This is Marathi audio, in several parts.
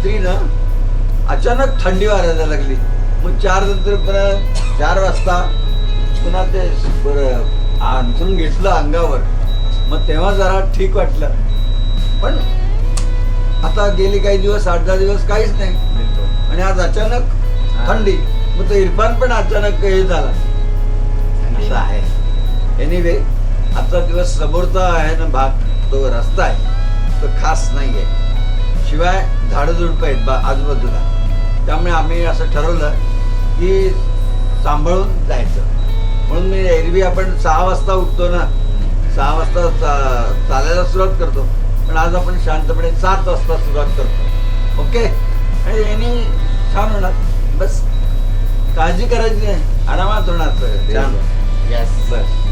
रात्री ना अचानक थंडी वाजायला लागली. मग चार नंतर पुन्हा चार वाजता पुन्हा ते बरं अंथरून घेतलं अंगावर. मग तेव्हा जरा ठीक वाटलं. पण आता गेले काही दिवस आठ दहा दिवस काहीच नाही. आणि आज अचानक थंडी. मग तो इरफान पण अचानक हे झाला. असं आहे. एनिवे आजचा दिवस समोरचा आहे ना भाग तो रस्ता आहे. तो खास नाही आहे शिवाय झाडं झुडपं आहेत बा आजूबाजूला. त्यामुळे आम्ही असं ठरवलं की सांभाळून जायचं. म्हणून मी एरवी आपण सहा वाजता उठतो ना. सहा वाजता चा- चालायला सुरुवात करतो. पण आज आपण शांतपणे सात वाजता सुरुवात करतो. ओके? आणि यांनी छान होणार. बस. काळजी करायची नाही. आरामात होणार सगळं. छान. बस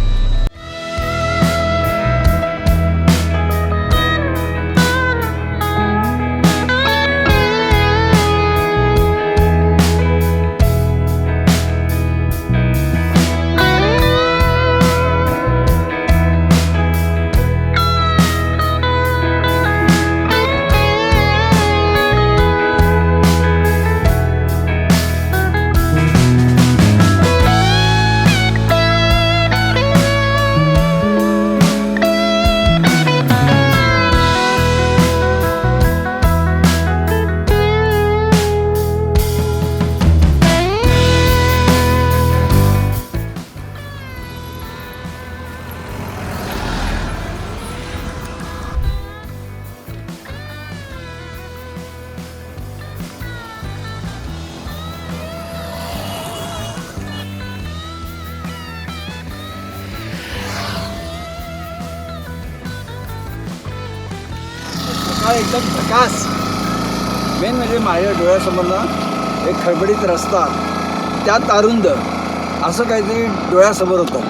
सकाळ एकदम प्रकाश. मेन म्हणजे माझ्या डोळ्यासमोर ना एक खडबडीत रस्ता त्यात अरुंद असं काहीतरी डोळ्यासमोर होतं.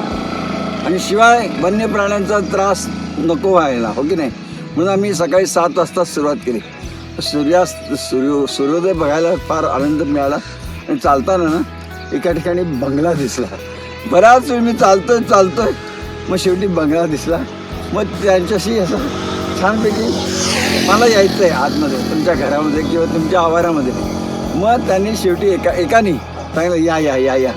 आणि शिवाय वन्य प्राण्यांचा त्रास नको व्हायला हो की नाही? म्हणून आम्ही सकाळी सात वाजता सुरुवात केली. सूर्यास्त सूर्य सूर्योदय बघायला फार आनंद मिळाला आणि चालताना ना एका ठिकाणी बंगला दिसला. बराच वेळ मी चालतोय चालतोय मग शेवटी बंगला दिसला. मग त्यांच्याशी असं छानपैकी मला यायचं आहे आतमध्ये तुमच्या घरामध्ये किंवा तुमच्या आवारामध्ये. मग त्यांनी शेवटी एका एकाने सांगितलं या या या या.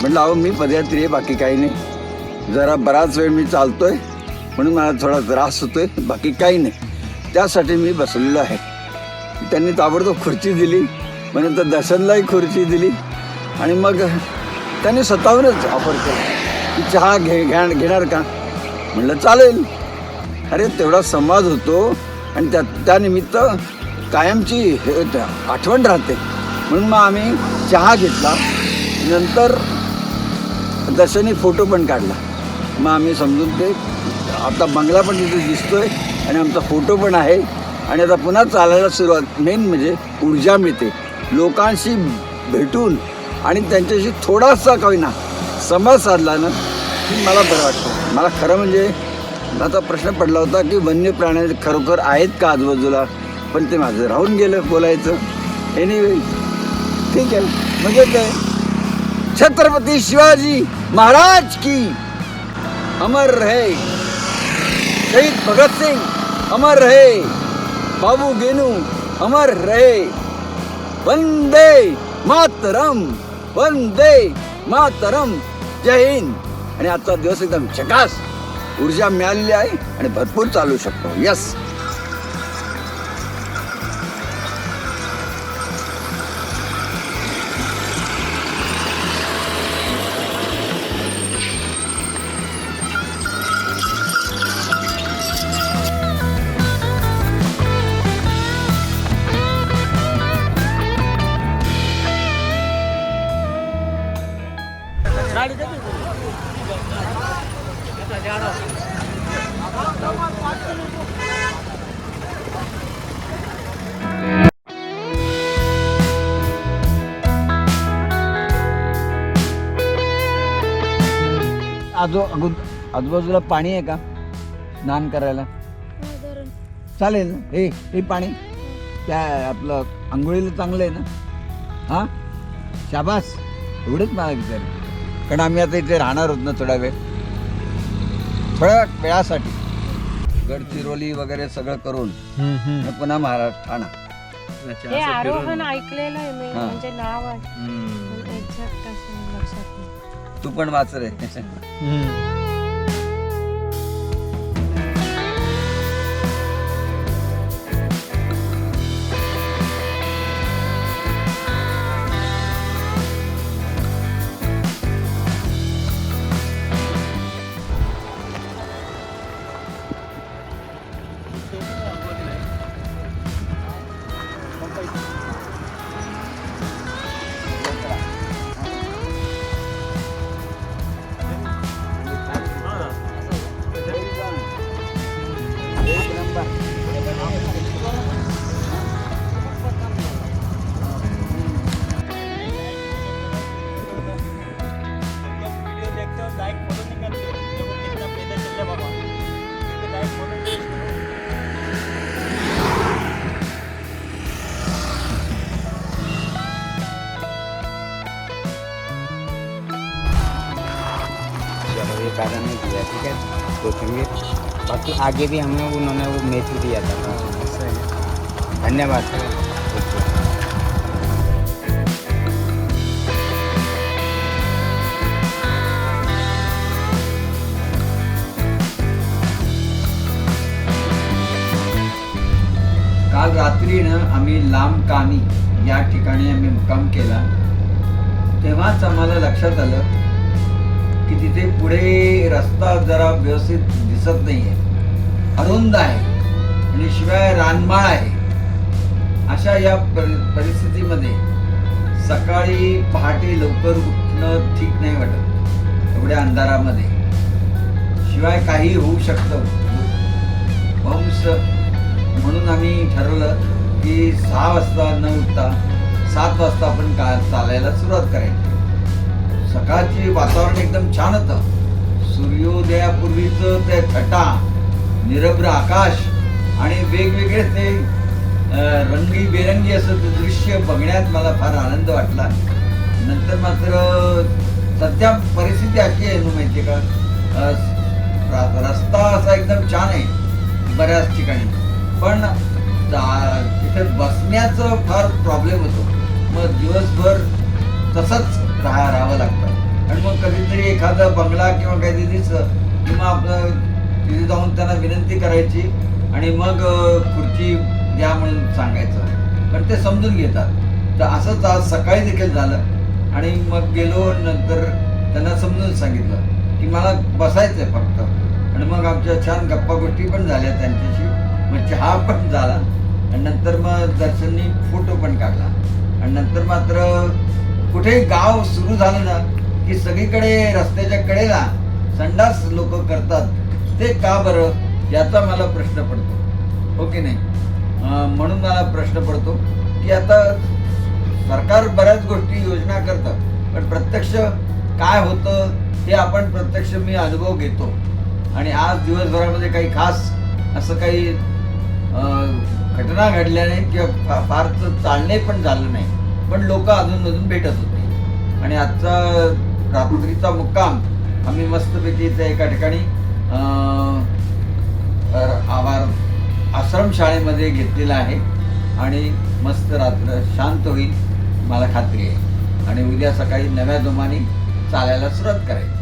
म्हटलं अहो मी पदयात्री आहे बाकी काही नाही. जरा बराच वेळ मी चालतो आहे म्हणून मला थोडा त्रास होतो आहे बाकी काही नाही. त्यासाठी मी बसलेलो आहे. त्यांनी ताबडतोब खुर्ची दिली म्हणजे तर दर्शनलाही खुर्ची दिली. आणि मग त्यांनी स्वतःहूनच ऑफर केलं की चहा घे घेणार का? म्हटलं चालेल. अरे तेवढा संवाद होतो. आणि त्या त्यानिमित्त कायमची हे त्या- आठवण राहते. म्हणून मग आम्ही चहा घेतला. नंतर दर्शनी फोटो पण काढला. मग आम्ही समजून ते आता बंगला पण तिथे दिसतो आहे आणि आमचा फोटो पण आहे. आणि आता पुन्हा चालायला सुरुवात. मेन म्हणजे ऊर्जा मिळते. लोकांशी भेटून आणि त्यांच्याशी थोडासा काही होईना संवाद साधला ना की मला बरं वाटतं. मला खरं म्हणजे आता प्रश्न पडला होता की वन्य प्राणी खरोखर आहेत का आजूबाजूला? पण ते माझं राहून गेलं बोलायचं. एनिवे ठीक आहे. म्हणजे काय छत्रपती शिवाजी महाराज की? अमर रहे. शहीद भगतसिंग अमर रहे. बाबू गेनू अमर रहे. वंदे मातरम वंदे मातरम. जय हिंद. आणि आजचा दिवस एकदम झकास. ऊर्जा मिळालेली आहे आणि भरपूर चालू शकतो. यस आजू अगो आजूबाजूला पाणी आहे का? स्नान करायला. चालेल ना? हे हे पाणी. त्या आपलं आंघोळीला चांगलं आहे ना? हां? शाबास. एवढंच मला विचार. कारण आम्ही आता इथे राहणार आहोत ना थोडा वेळ. थोड्या वेळासाठी. गडचिरोली वगैरे सगळं करून. मग पुन्हा महाराष्ट्र ठाणा हे आरोहण ऐकलेलं आहे मी. म्हणजे नाव आहे. असं लक्षात नाही. तू पण वाच रे. पैदा नहीं दिया ठीक है? देखेंगे बाकी आगे भी हमें उन्होंने वो मेथी दिया था। धन्यवाद काल रात्री ना आम्ही लांब कानी या ठिकाणी आम्ही मुक्काम केला. तेव्हाच आम्हाला लक्षात आलं की तिथे पुढे रस्ता जरा व्यवस्थित दिसत नाहीये. अरुंद आहे. आणि शिवाय रानमाळ आहे. अशा या परि- परिस्थितीमध्ये सकाळी पहाटे लवकर उठणं ठीक नाही वाटत. एवढ्या अंधारामध्ये. शिवाय काही होऊ शकतं. वंश म्हणून आम्ही ठरवलं की सहा वाजता न उठता सात वाजता आपण का चालायला सुरुवात करायची. सकाळची वातावरण एकदम छान होतं. सूर्योदयापूर्वीचं ते छटा निरभ्र आकाश आणि वेगवेगळे ते रंगीबेरंगी रंगी बेरंगी असं ते दृश्य बघण्यात मला फार आनंद वाटला. नंतर मात्र सध्या परिस्थिती अशी आहे ना माहिती का? रस्ता असा एकदम छान आहे बऱ्याच ठिकाणी. पण जा- तिथे बसण्याचं फार प्रॉब्लेम होतो. मग दिवसभर तसंच राहा राहावं लागतं. आणि मग कधीतरी एखादा बंगला किंवा काहीतरी दिसलं आपलं तिथे जाऊन त्यांना विनंती करायची आणि मग खुर्ची द्या म्हणून सांगायचं. पण ते समजून घेतात. तर असंच आज सकाळी देखील झालं आणि मग गेलो नंतर त्यांना समजून सांगितलं की मला बसायचं आहे फक्त. आणि मग आमच्या छान गप्पा गोष्टी पण झाल्या त्यांच्याशी. मग चहा पण झाला. आणि नंतर मग दर्शननी फोटो पण काढला. आणि नंतर मात्र कुठेही गाव सुरू झालं ना की सगळीकडे रस्त्याच्या कडेला संडास लोक करतात. ते का बरं? याचा मला प्रश्न पडतो. हो की नाही? म्हणून मला प्रश्न पडतो की आता सरकार बऱ्याच गोष्टी योजना करतात पण प्रत्यक्ष काय होतं हे आपण प्रत्यक्ष मी अनुभव घेतो. आणि आज दिवसभरामध्ये काही खास असं काही घटना घडल्या नाही किंवा फारसं फारचं चालणे पण झालं नाही. पण लोक अजून अजून भेटत होते. आणि आजचा रात्रीचा मुक्काम आम्ही मस्तपैकी इथे एका ठिकाणी आवार आश्रमशाळेमध्ये घेतलेला आहे. आणि मस्त रात्र शांत होईल मला खात्री आहे. आणि उद्या सकाळी नव्या जोमाने चालायला सुरुवात करायची